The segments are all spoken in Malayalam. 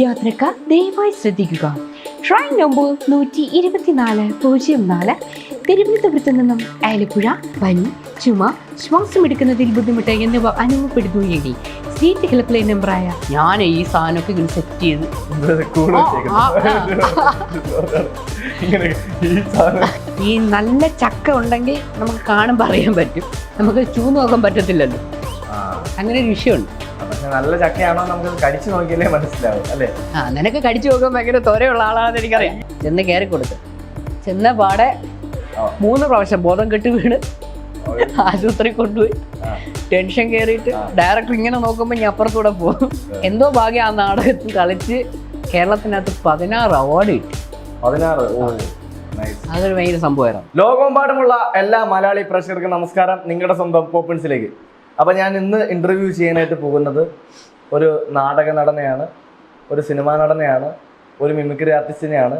യാത്രക്കാർ ദയവായി ശ്രദ്ധിക്കുക. ട്രൈൻ നമ്പർ നൂറ്റി ഇരുപത്തിനാല് പൂജ്യം നാല്. തിരുവനന്തപുരത്ത് നിന്നും ആലപ്പുഴ പനി ചുമ ശ്വാസമെടുക്കുന്നതിൽ ബുദ്ധിമുട്ട് എന്നിവ അനുഭവപ്പെടുന്നു എങ്കിൽ സീറ്റ് ഹെൽപ്പ് ലൈൻ നമ്പറായ ഞാൻ ഈ സാധനമൊക്കെ ഇങ്ങനെ സെറ്റ് ചെയ്ത് ഈ ഈ നല്ല ചക്ക ഉണ്ടെങ്കിൽ നമുക്ക് കാണുമ്പോൾ അറിയാൻ പറ്റും. നമുക്ക് ചൂ നോക്കാൻ പറ്റത്തില്ലല്ലോ. അങ്ങനെ ഒരു വിഷയമുണ്ട്. നല്ല ചക്കയാണോ നമുക്ക് കടിച്ചു നോക്കിയാലേ മനസ്സിലാവും അല്ലേ? ആ നിനക്ക് കടിച്ചു നോക്കാൻ ഭയങ്കര തോരയുള്ള ആളാണെന്ന് എനിക്കറിയാം. ചെന്ന് കയറി കൊടുത്ത് ചെന്ന പാടെ. മൂന്ന് പ്രാവശ്യം ബോധം കെട്ടി വീണ് ആശുപത്രി കൊണ്ടുപോയി. ടെൻഷൻ കയറിയിട്ട് ഡയറക്റ്റ് ഇങ്ങനെ നോക്കുമ്പോൾ ഞാൻ അപ്പുറത്തൂടെ പോകും. എന്തോ ഭാഗ്യം ആ നാടകത്തിൽ കളിച്ച് കേരളത്തിനകത്ത് പതിനാറ് അവാർഡ് കിട്ടി. പതിനാറ്? അതൊരു ഭയങ്കര സംഭവമായിരുന്നു. ലോകമെമ്പാടുമുള്ള എല്ലാ മലയാളി പ്രേക്ഷകർക്കും നമസ്കാരം. നിങ്ങളുടെ സ്വന്തം പോപ്പിൻസിലേക്ക് അപ്പോൾ ഞാൻ ഇന്ന് ഇന്റർവ്യൂ ചെയ്യാനായിട്ട് പോകുന്നത് ഒരു നാടക നടനെയാണ് ഒരു സിനിമാ നടനെയാണ് ഒരു മിമിക്രി ആർട്ടിസ്റ്റിനെയാണ്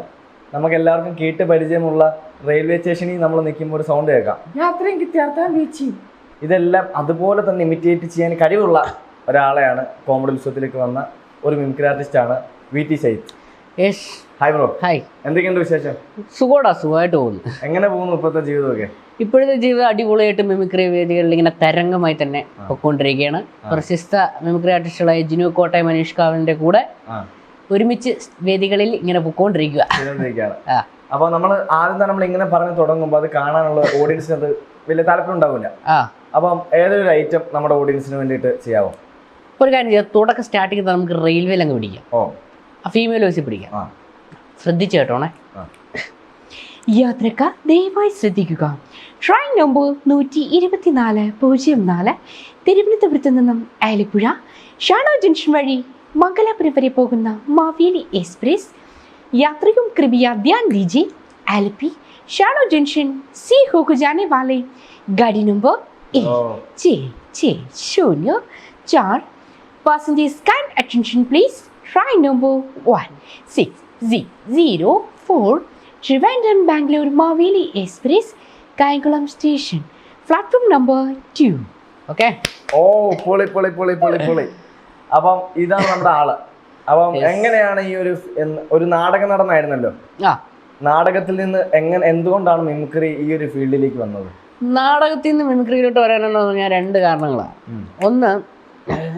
നമുക്ക് എല്ലാവർക്കും കേട്ട് പരിചയമുള്ള റെയിൽവേ സ്റ്റേഷനിൽ നമ്മൾ നിൽക്കുമ്പോൾ ഒരു സൗണ്ട് കേൾക്കാം. യാത്രയും കിട്ടിയാർത്താൻ വീച്ചി ഇതെല്ലാം അതുപോലെ തന്നെ ഇമിറ്റേറ്റ് ചെയ്യാൻ കഴിവുള്ള ഒരാളെയാണ് കോമഡി ഉത്സവത്തിലേക്ക് വന്ന ഒരു മിമിക്രി ആർട്ടിസ്റ്റാണ് V T Saith yes hi bro hi എന്തൊക്കെയുണ്ട് വിശേഷം? സുഖോടാ സുഖമായിട്ട് പോകുന്നു. എങ്ങനെ പോകുന്നു ഇപ്പോഴത്തെ ജീവിതമൊക്കെ? ഇപ്പോഴത്തെ ജീവിതം അടിപൊളിയായിട്ട് മിമിക്രി വേദികളിൽ ഇങ്ങനെ തരംഗമായി തന്നെ പൊയ്ക്കൊണ്ടിരിക്കുകയാണ് പ്രശസ്ത മിമിക്രി ആർട്ടിസ്റ്റുകളായ ജിനു കോട്ടയം മനീഷ് കാവലിന്റെ കൂടെ ഒരുമിച്ച് വേദികളിൽ ഇങ്ങനെ പൊയ്ക്കൊണ്ടിരിക്കുക അപ്പൊ അപ്പോൾ നമ്മൾ ആദ്യം തന്നെ നമ്മൾ ഇങ്ങനെ പറഞ്ഞു തുടങ്ങുമ്പോൾ അത് കാണാനുള്ള ഓഡിയൻസിന് അത് വലിയ താല്പര്യം ഉണ്ടാവില്ല. അപ്പം ഏതൊരു ഐറ്റം നമ്മുടെ ഓഡിയൻസിന് വേണ്ടിയിട്ട് ചെയ്യാവോ? ഒരു കാര്യം ചെയ്യാം. തുടക്കം സ്റ്റാർട്ടിങ് നമുക്ക് റെയിൽവേയിൽ അങ്ങ് പിടിക്കാം. ആ ഫീമെയിൽ വോയിസിൽ പിടിക്കാം. ശ്രദ്ധിച്ചു കേട്ടോണേ. യാത്രക്കാർ ദയവായി ശ്രദ്ധിക്കുക. ഷ്രൈൻ നമ്പർ നൂറ്റി ഇരുപത്തിനാല് പൂജ്യം നാല് തിരുവനന്തപുരത്ത് നിന്നും ആലപ്പുഴ ഷാനോ ജംഗ്ഷൻ വഴി മംഗലാപുരം വരെ പോകുന്ന മാവേലി എക്സ്പ്രസ് യാത്രയും കൃപയ ധ്യാൻ ദീജി ആലപ്പി ഷാനോ ജംഗ്ഷൻ സി ഹോക്ക് ജാനെ വാലെ ഗാഡി നമ്പർ എ ശൂന്യ ചാർ. Passengers can attention please train number one six z- zero four Trivandrum Bangalore Mavili Express Kayankulam Station platform number two. Okay? ഓ പൊളി പൊളി പൊളി പൊളി പൊളി. അപ്പം ഇതാണ് നമ്മുടെ ആൾ. അപ്പം എങ്ങനെയാണ് ഈ ഒരു ഒരു നാടക നടനായിരുന്നല്ലോ നാടകത്തിൽ നിന്ന് എങ്ങനെ എന്തുകൊണ്ടാണ് മിമിക്രി ഈ ഒരു ഫീൽഡിലേക്ക് വന്നത്? നാടകത്തിൽ നിന്ന് മിമിക്രിയിലോട്ട് വരാനെന്ന് പറഞ്ഞാൽ രണ്ട് കാരണങ്ങളാണ്. ഒന്ന്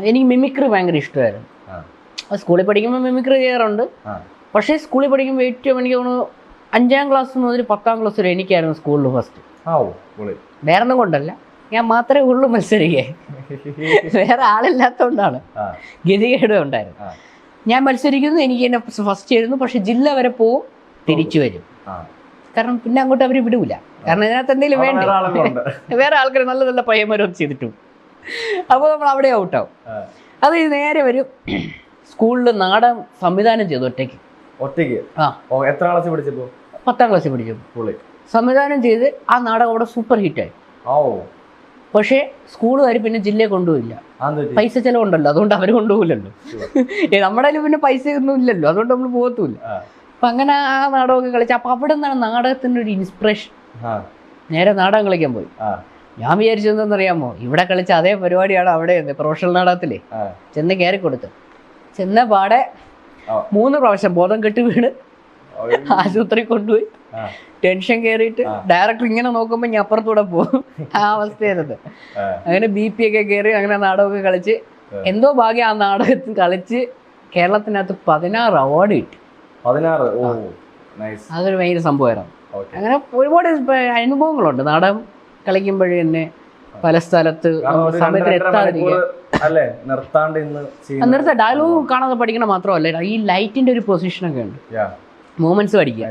എനിക്ക് മിമിക്രി ഭയങ്കര ഇഷ്ടമായിരുന്നു. സ്കൂളിൽ പഠിക്കുമ്പോൾ മിമിക്രി ചെയ്യാറുണ്ട്. പക്ഷേ സ്കൂളിൽ പഠിക്കുമ്പോൾ ഏറ്റവും എനിക്ക് തോന്നുന്നു അഞ്ചാം ക്ലാസ് മുതൽ പത്താം ക്ലാസ് വരെ എനിക്കായിരുന്നു സ്കൂളിൽ ഫസ്റ്റ് വേറെ ഒന്നും കൊണ്ടല്ല. ഞാൻ മാത്രമേ ഉള്ളൂ മത്സരിക്കേ. വേറെ ആളില്ലാത്തതുകൊണ്ടാണ് ഗതികേടും ഉണ്ടായിരുന്നു. ഞാൻ മത്സരിക്കുന്നു എനിക്ക് എന്നെ ഫസ്റ്റ് ആയിരുന്നു പക്ഷെ ജില്ല വരെ പോവും തിരിച്ചു വരും. കാരണം പിന്നെ അങ്ങോട്ട് അവർ വിടൂല. കാരണം ഇതിനകത്ത് എന്തെങ്കിലും വേണ്ട? വേറെ ആൾക്കാർ നല്ല നല്ല പയ്യന്മാരൊക്കെ ചെയ്തിട്ടും. അപ്പോൾ നമ്മൾ അവിടെ ഔട്ടാവും അത് നേരെ വരും. സ്കൂളിൽ നാടകം സംവിധാനം ചെയ്തു ഒറ്റയ്ക്ക്. ഒറ്റയ്ക്ക്? ആ. എത്ര ക്ലാസ് പഠിച്ചപ്പോൾ പത്താം ക്ലാസ്സിൽ പഠിച്ചപ്പോൾ സംവിധാനം ചെയ്ത് ആ നാടകം അവിടെ സൂപ്പർ ഹിറ്റായി ഓ പക്ഷേ സ്കൂളുകാർ പിന്നെ ജില്ലയെ കൊണ്ടുപോയില്ല? പൈസ ചിലവുണ്ടല്ലോ അതുകൊണ്ട് അവർ കൊണ്ടുപോകില്ലല്ലോ. നമ്മുടെ കയ്യിൽ പിന്നെ പൈസ ഒന്നും ഇല്ലല്ലോ അതുകൊണ്ട് നമ്മൾ പോകത്തുമില്ല അപ്പം അങ്ങനെ ആ നാടകമൊക്കെ കളിച്ച് അപ്പം അവിടെ നിന്നാണ് നാടകത്തിന്റെ ഒരു ഇൻസ്പിറേഷൻ നേരെ നാടകം കളിക്കാൻ പോയി. ഞാൻ വിചാരിച്ചതെന്നറിയാമോ ഇവിടെ കളിച്ച അതേ പരിപാടിയാണ് അവിടെ പ്രൊഫഷണൽ നാടകത്തിലേ. ചെന്ന് കയറി കൊടുത്ത് ചെന്ന പാടെ മൂന്ന് പ്രാവശ്യം ബോധം കെട്ടി വീണ്. ആശുപത്രി കൊണ്ടുപോയി. ടെൻഷൻ കയറിയിട്ട്. ഡയറക്ടർ ഇങ്ങനെ നോക്കുമ്പോൾ ഞാൻ അപ്പുറത്തൂടെ പോകും. ആ അവസ്ഥയായിരുന്നത് അങ്ങനെ ബി പി ഒക്കെ കയറി അങ്ങനെ നാടകമൊക്കെ കളിച്ച് എന്തോ ഭാഗ്യം ആ നാടകത്തിൽ കളിച്ച് കേരളത്തിനകത്ത് പതിനാറ് അവാർഡ് കിട്ടി. പതിനാറ്? അതൊരു ഭയങ്കര സംഭവമായിരുന്നു. അങ്ങനെ ഒരുപാട് അനുഭവങ്ങളുണ്ട്. നാടകം കളിക്കുമ്പോഴേ തന്നെ പല സ്ഥലത്ത് സമയത്തിന് എത്താതിരിക്കുക അല്ലേ? നിർത്താണ്ട് ഇന്ന് നിർത്ത. ഡയലോഗ് കാണാതെ പഠിക്കണം മാത്രമല്ല ഈ ലൈറ്റിന്റെ ഒരു പൊസിഷനൊക്കെ ഉണ്ട്. Yeah. മൂമെന്റ്സ് പഠിക്കുക.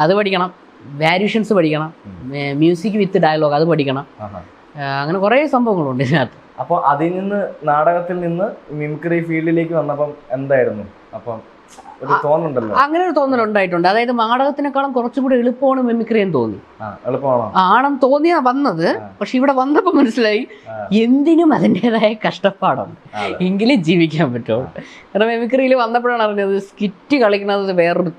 അത് പഠിക്കണം. വാരിയേഷൻസ് പഠിക്കണം. മ്യൂസിക് വിത്ത് ഡയലോഗ് അത് പഠിക്കണം. അങ്ങനെ കുറേ സംഭവങ്ങളുണ്ട് ഇതിനകത്ത്. അപ്പോൾ അതിൽ നിന്ന് നാടകത്തിൽ നിന്ന് മിമിക്രി ഫീൽഡിലേക്ക് വന്നപ്പം എന്തായിരുന്നു? അപ്പം അങ്ങനെ ഒരു തോന്നൽ ഉണ്ടായിട്ടുണ്ട്. അതായത് നാടകത്തിനേക്കാളും കുറച്ചും കൂടി എളുപ്പമാണ് മിമിക്രി എന്ന് തോന്നി. ആണെന്ന് തോന്നിയാ വന്നത്. പക്ഷെ ഇവിടെ വന്നപ്പോൾ മനസ്സിലായി എന്തിനും അതിന്റെതായ കഷ്ടപ്പാടുണ്ട്. എങ്കിലും ജീവിക്കാൻ പറ്റുള്ളൂ കാരണം മിമിക്രിയിൽ വന്നപ്പോഴാണ് അറിഞ്ഞത് സ്കിറ്റ് കളിക്കുന്നത് വേറൊരു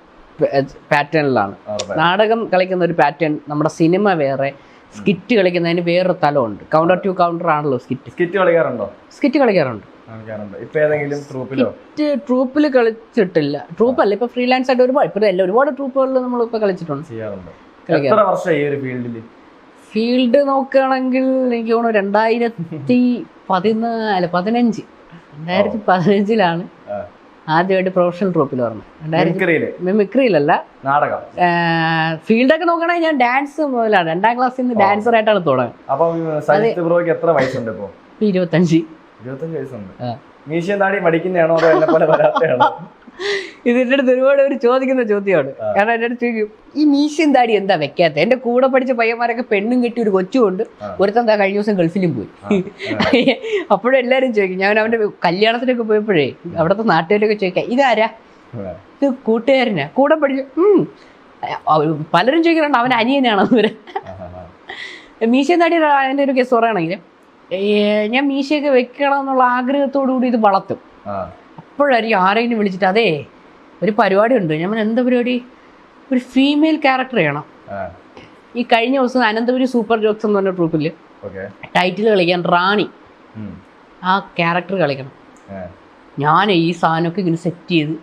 പാറ്റേണിലാണ്. നാടകം കളിക്കുന്ന ഒരു പാറ്റേൺ നമ്മുടെ സിനിമ വേറെ സ്കിറ്റ് കളിക്കുന്നതിന് വേറൊരു തലമുണ്ട്. കൗണ്ടർ ടു കൗണ്ടർ ആണല്ലോ സ്കിറ്റ്. സ്കിറ്റ് കളിക്കാറുണ്ടോ? സ്കിറ്റ് കളിക്കാറുണ്ട്. ഇപ്പൊ ഏതെങ്കിലും ട്രൂപ്പിലോ ട്രൂപ്പിൽ കളിച്ചിട്ടില്ല. ട്രൂപ്പ് അല്ല ഇപ്പൊ ഫ്രീലാൻസ് ആയിട്ട് ഒരുപാട് ഇപ്പൊ അല്ല ഒരുപാട് ട്രൂപ്പുകളിൽ നമ്മൾ ഇപ്പൊ കളിച്ചിട്ടുണ്ട്. എത്ര ഈ ഒരു ഫീൽഡിൽ ഫീൽഡ് നോക്കുകയാണെങ്കിൽ എനിക്ക് തോന്നുന്നു രണ്ടായിരത്തി പതിനാല് പതിനഞ്ച്. രണ്ടായിരത്തി പതിനഞ്ചിലാണ് ആദ്യമായിട്ട് പ്രൊഫഷണൽ ട്രൂപ്പിൽ മിമിക്രിയിൽ? മിമിക്രിയിലല്ല. നാടകം. ഫീൽഡൊക്കെ നോക്കുകയാണെങ്കിൽ ഞാൻ ഡാൻസ് മുതലാണ്. രണ്ടാം ക്ലാസ്സിൽ നിന്ന് ഡാൻസർ ആയിട്ടാണ് തുടങ്ങുന്നത്. ഇരുപത്തഞ്ച്. ഇരുപത്തഞ്ച് വയസ്സുണ്ട്. മീശയും താടി മടിക്കുന്നതാണോ അതോ എന്നെ പോലെ വരാത്തയാണോ ഇതിന്റെ അടുത്ത് ഒരുപാട് പേര് ചോദിക്കുന്ന ചോദ്യമാണ്. കാരണം എന്റെ അടുത്ത് ചോദിക്കും ഈ മീശയും താടി എന്താ വെക്കാത്ത? എന്റെ കൂടെ പഠിച്ച പയ്യന്മാരൊക്കെ പെണ്ണും കെട്ടി ഒരു കൊച്ചുകൊണ്ട്. ഒരുത്തൻ എന്താ കഴിഞ്ഞ ദിവസം ഗൾഫിലും പോയി. അപ്പോഴും എല്ലാരും ചോദിക്കും ഞാൻ അവന്റെ കല്യാണത്തിനൊക്കെ പോയപ്പോഴേ അവിടുത്തെ നാട്ടുകാരൊക്കെ ചോദിക്കാം ഇതാരാ? ഇത് കൂട്ടുകാരനാ. കൂടെ പഠിച്ചു പലരും ചോദിക്കുന്നുണ്ട് അവൻ അനിയനാണെന്ന് വരെ മീശയും താടി അതിന്റെ ഒരു കേസ് പറയുകയാണെങ്കിൽ ഞാൻ മീശയൊക്കെ വെക്കണം എന്നുള്ള ആഗ്രഹത്തോടു കൂടി ഇത് വളർത്തും. അപ്പോഴായിരിക്കും ആരെങ്കിലും വിളിച്ചിട്ട് അതേ ഒരു പരിപാടി ഉണ്ട്. ഞാൻ എന്താ പരിപാടി? ഒരു ഫീമെയിൽ ക്യാരക്ടർ ചെയ്യണം ഈ കഴിഞ്ഞ ദിവസം അനന്തപുരി സൂപ്പർ ജോക്സ് എന്ന് പറഞ്ഞ ട്രൂപ്പിൽ ടൈറ്റിൽ കളിക്കാൻ റാണി ആ ക്യാരക്ടർ കളിക്കണം. ഞാൻ ഈ സാധനമൊക്കെ ഇങ്ങനെ സെറ്റ് ചെയ്ത്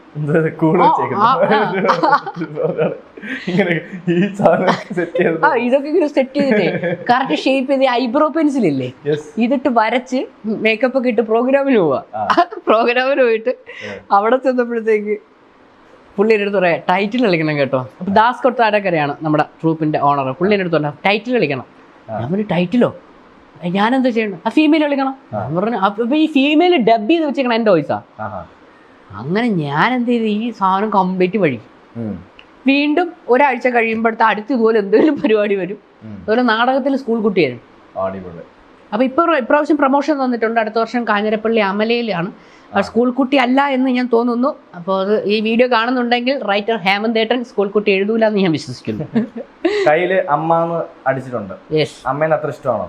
ഇങ്ങനെ ഈ സാധനം സെറ്റ് ചെയ്തത്. ആ ഇതൊക്കെ ഇങ്ങനെ സെറ്റ് ചെയ്തിട്ടേ. കറക്റ്റ് ഷേപ്പ് ചെയ്ത് ഐബ്രോ പെൻസിൽ ഇല്ലേ? ഇതിട്ട് വരച്ച് മേക്കപ്പ് ഒക്കെ ഇട്ട് പ്രോഗ്രാമിന് പോവാ. പ്രോഗ്രാമിന് പോയിട്ട് അവിടെ ചെന്നപ്പോഴത്തേക്ക് പുള്ളിയുടെ അടുത്ത് പറയാം ടൈറ്റിൽ കളിക്കണം കേട്ടോ. അപ്പൊ ദാസ് കൊട്ടാരക്കരയാണ് നമ്മുടെ ട്രൂപ്പിന്റെ ഓണർ പുള്ളിയുടെ അടുത്ത് ടൈറ്റിൽ കളിക്കണം. നമ്മൾ ഞാൻ എന്താ ടൈറ്റിലോ ഞാനെന്താ ചെയ്യണം? ആ ഫീമെയിൽ കളിക്കണം. പറഞ്ഞു അപ്പൊ ഈ ഫീമെയിൽ ഡബ് ചെയ്ത് വെച്ചേക്കണം എന്റെ വോയിസാ അങ്ങനെ ഞാൻ എന്ത് ചെയ്ത് ഈ സാധനം കംപ്ലീറ്റ് വഴി. വീണ്ടും ഒരാഴ്ച കഴിയുമ്പോഴത്തെ അടുത്ത് ഇതുപോലെ എന്തെങ്കിലും പരിപാടി വരും. അതുപോലെ നാടകത്തിൽ സ്കൂൾ കുട്ടിയായിരുന്നു. അടിപൊളി. അപ്പൊ ഇപ്പൊ ഇപ്രാവശ്യം പ്രൊമോഷൻ തന്നിട്ടുണ്ട് അടുത്ത വർഷം കാഞ്ഞിരപ്പള്ളി അമലയിലാണ്. സ്കൂൾ കുട്ടി അല്ല എന്ന് ഞാൻ തോന്നുന്നു. അപ്പോൾ അത് ഈ വീഡിയോ കാണുന്നുണ്ടെങ്കിൽ റൈറ്റർ ഹേമന്തേട്ടൻ സ്കൂൾ കുട്ടി എഴുതൂല എന്ന് ഞാൻ വിശ്വസിക്കുന്നു. കയ്യിൽ അമ്മാന്ന് അടിച്ചിട്ടുണ്ട്. അമ്മേനെ അത്ര ഇഷ്ടമാണോ?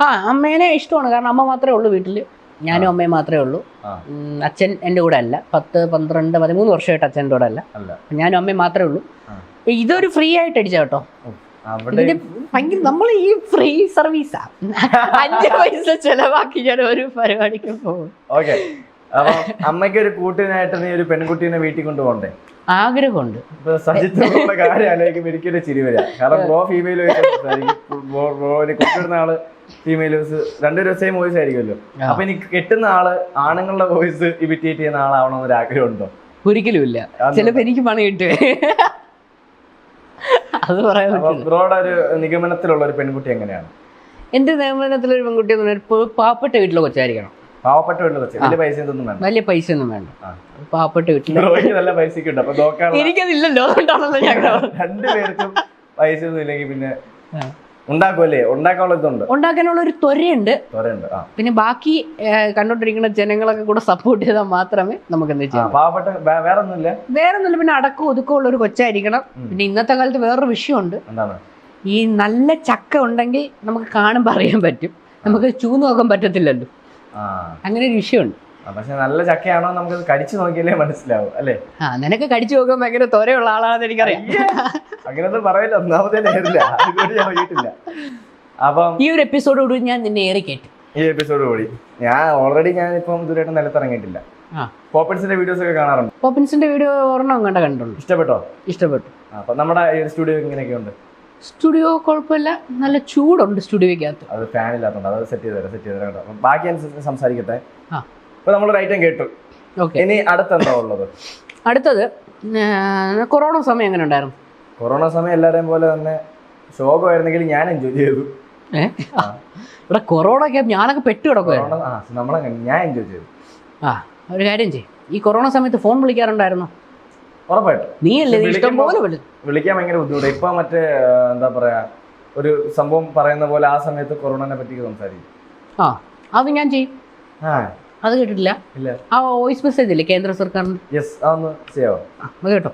ആ അമ്മേനെ ഇഷ്ടമാണ്. കാരണം അമ്മ മാത്രമേ ഉള്ളൂ വീട്ടിൽ ഞാനും അമ്മയും മാത്രമേ ഉള്ളൂ. അച്ഛൻ എന്റെ കൂടെ അല്ല. പത്ത് പന്ത്രണ്ട് പതിമൂന്ന് വർഷമായിട്ട് അച്ഛന്റെ കൂടെ അല്ല. ഞാനും അമ്മയും മാത്രമേ ഉള്ളൂ. ഇതൊരു ഫ്രീ ആയിട്ട് അടിച്ച കേട്ടോ. ഭയങ്കര നമ്മൾ ഈ ഫ്രീ സർവീസാ. അഞ്ച് പൈസ ചെലവാക്കി ഞാൻ ഒരു പരിപാടിക്ക് പോകും. അപ്പൊ അമ്മയ്ക്ക് ഒരു കൂട്ടിനായിട്ട് നീ ഒരു പെൺകുട്ടീനെ വീട്ടിൽ കൊണ്ടുപോകണ്ടേ? ആഗ്രഹമുണ്ട്. സജിത്തിന്റെ കാര്യം ആലോചിക്കുമ്പോൾ എനിക്കൊരു ചിരി വരിക കാരണം ബ്രോ ഫീമെയിൽ കൊണ്ടുവരുന്ന ആൾ ഫീമെയിൽ വോയിസ് രണ്ടുപേരും സെയിം വോയിസ് ആയിരിക്കുമല്ലോ. അപ്പൊ എനിക്ക് കെട്ടുന്ന ആൾ ആണുങ്ങളുടെ വോയിസ് ഇമിറ്റേറ്റ് ചെയ്യുന്ന ആളാവണമെന്നൊരു ആഗ്രഹമുണ്ടോ? ഒരിക്കലും ഇല്ല? ചിലപ്പോ എനിക്ക് പണി കിട്ടുവേ. അത് പറയാൻ ബ്രോയുടെ ഒരു നിഗമനത്തിലുള്ള ഒരു പെൺകുട്ടി എങ്ങനെയാണ്? എന്റെ നിഗമനത്തിലൊരു പെൺകുട്ടി പാവപ്പെട്ട വീട്ടിലെ കൊച്ചായിരിക്കണം. പാവപ്പെട്ട വീട്ടിൽ വെച്ച് വലിയ പൈസ ഒന്നും വേണ്ട. വലിയ പൈസ ഒന്നും വേണ്ട. പാവപ്പെട്ട വീട്ടിൽ ബ്രോയ്ക്ക് നല്ല പൈസക്ക് ഉണ്ട്. അപ്പൊ നോക്കാനുള്ള എനിക്കതില്ലല്ലോ അതുകൊണ്ടാണല്ലോ ഞാൻ രണ്ടുപേർക്കും പൈസ ഒന്നും ഇല്ലെങ്കിൽ പിന്നെ ഉണ്ടാക്കുമല്ലേ ഉണ്ടാക്കാനുള്ള ഇതുണ്ട്. ഉണ്ടാക്കാനുള്ള ഒരു ത്വരയുണ്ട്. തൊരയുണ്ട് ആ. പിന്നെ ബാക്കി കണ്ടോണ്ടിരിക്കുന്ന ജനങ്ങളൊക്കെ കൂടെ സപ്പോർട്ട് ചെയ്താൽ മാത്രമേ നമുക്ക് എന്താ ചെയ്യാം പാവപ്പെട്ട വേറെ ഒന്നുമില്ല വേറെ ഒന്നുമില്ല പിന്നെ അടക്കം ഒതുക്കമുള്ള ഒരു കൊച്ചായിരിക്കണം. പിന്നെ ഇന്നത്തെ കാലത്ത് വേറൊരു വിഷയമുണ്ട്. ഈ നല്ല ചക്ക ഉണ്ടെങ്കിൽ നമുക്ക് കാണുമ്പോൾ അറിയാൻ പറ്റും. നമുക്ക് ചൂ നോക്കാൻ പറ്റത്തില്ലല്ലോ. അങ്ങനെ ഒരു വിഷയമുണ്ട്. പക്ഷെ നല്ല ചക്കയാണോ നമുക്ക് കടിച്ചു നോക്കിയാലേ മനസ്സിലാവും അല്ലേ? ആ നിനക്ക് കടിച്ചു നോക്കാൻ ഭയങ്കര തൊരയുള്ള ആളാണെന്ന് എനിക്കറിയാം. അങ്ങനെയൊന്നും പറയില്ല ഒന്നാമതേ നേരില്ല ഞാൻ നോക്കിയിട്ടില്ല അപ്പം ഈ ഒരു എപ്പിസോഡ് കൂടി ഞാൻ നിന്നെ ഏറെ കേട്ടു. ഈ എപ്പിസോഡ് കൂടി. ഞാൻ ഓൾറെഡി ഞാൻ ഇപ്പം ഇതുവരെയായിട്ട് നിലത്തിറങ്ങിയിട്ടില്ല. പോപ്പിൻസിന്റെ വീഡിയോസ് ഒക്കെ കാണാറുണ്ട്? പോപ്പിൻസിന്റെ വീഡിയോ ഒരെണ്ണം കണ്ട കണ്ടുള്ളൂ ഇഷ്ടപ്പെട്ടോ? ഇഷ്ടപ്പെട്ടു. അപ്പൊ നമ്മുടെ ഈ സ്റ്റുഡിയോ ഇങ്ങനെയൊക്കെ ഉണ്ട്. സ്റ്റുഡിയോ കുഴപ്പമില്ല. നല്ല ചൂടുണ്ട് സ്റ്റുഡിയോയ്ക്കകത്ത്. അത് ഫാൻ ഇല്ലാത്തതുകൊണ്ട് അത് സെറ്റ് ചെയ്ത് തരാം സെറ്റ് ചെയ്ത് തരാം കേട്ടോ ബാക്കി അനുസരിച്ച് സംസാരിക്കട്ടെ. ആ. ഇപ്പൊ നമ്മൾ ഐറ്റം കേട്ടു. ഓക്കെ ഇനി അടുത്തെന്താ ഉള്ളത്? അടുത്തത് കൊറോണ സമയം എങ്ങനെ ഉണ്ടായിരുന്നു? കൊറോണ സമയം എല്ലാവരെയും പോലെ തന്നെ ശോകമായിരുന്നെങ്കിൽ ഞാൻ എൻജോയ് ചെയ്തു. ഇവിടെ കൊറോണ ഒക്കെ ഞാനൊക്കെ പെട്ട് കിടക്കുവായിരുന്നു ഞാൻ എൻജോയ് ചെയ്തു. ആ ഒരു കാര്യം ചെയ്യും. ഈ കൊറോണ സമയത്ത് ഫോൺ വിളിക്കാറുണ്ടായിരുന്നോ? ഉറപ്പായിട്ടും. നീ അല്ലേ? നീ ഇഷ്ടം വിളിക്കുമ്പോ- പോലെ വിളി വിളിക്കാൻ ഭയങ്കര ബുദ്ധിമുട്ട്. ഇപ്പൊ മറ്റേ എന്താ പറയാ ഒരു സംഭവം പറയുന്ന പോലെ ആ സമയത്ത് കൊറോണനെ പറ്റി സംസാരിക്കും. ആ അത് ഞാൻ ചെയ്യും. അത് കേട്ടിട്ടില്ല? ആ വോയിസ് മെസ്സേജ് ഇല്ലേ കേന്ദ്ര സർക്കാരിന്? യെസ് അതൊന്ന് ചെയ്യാവോ? കേട്ടോ.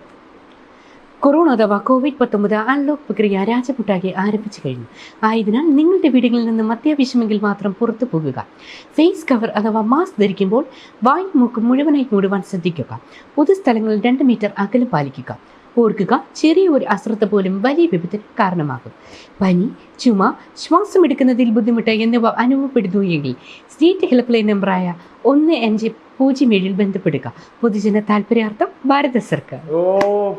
കൊറോണ അഥവാ കോവിഡ് പത്തൊമ്പത് അൺലോക്ക് പ്രക്രിയ രാജപുട്ടാകെ ആരംഭിച്ചു കഴിഞ്ഞു. ആയതിനാൽ നിങ്ങളുടെ വീടുകളിൽ നിന്നും അത്യാവശ്യമെങ്കിൽ മാത്രം പുറത്തു പോകുക. ഫേസ് കവർ അഥവാ മാസ്ക് ധരിക്കുമ്പോൾ വായു മൂക്ക് മുഴുവനായി മൂടുവാൻ ശ്രദ്ധിക്കുക. പൊതുസ്ഥലങ്ങളിൽ രണ്ട് മീറ്റർ അകലം പാലിക്കുക. ഓർക്കുക ചെറിയ ഒരു അശ്രദ്ധ പോലും വലിയ വിപത്തിന് കാരണമാകും. പനി ചുമ ശ്വാസമെടുക്കുന്നതിൽ ബുദ്ധിമുട്ട് എന്നിവ അനുഭവപ്പെടുന്നു എങ്കിൽ സ്റ്റേറ്റ് ഹെൽപ്പ് ലൈൻ നമ്പറായ ഒന്ന് അഞ്ച് പൂജ്യം ഏഴിൽ ബന്ധപ്പെടുക. പൊതുജന താല്പര്യാർത്ഥം ഭാരത സർക്കാർ. ഓ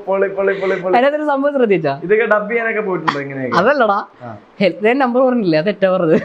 പൊളി പൊളി പൊളി പൊളി. അതിനകത്തൊരു സംഭവം ശ്രദ്ധിച്ചാ? ഇതൊക്കെ ഡബ് ചെയ്യാനൊക്കെ പോയിട്ടുണ്ടോ ഇങ്ങനെയൊക്കെ? അതല്ലടാ. ഹെൽത്ത് ഹെൽപ്പ് ലൈൻ നമ്പർ പറഞ്ഞില്ലേ? അത് എറ്റാ പറഞ്ഞത്.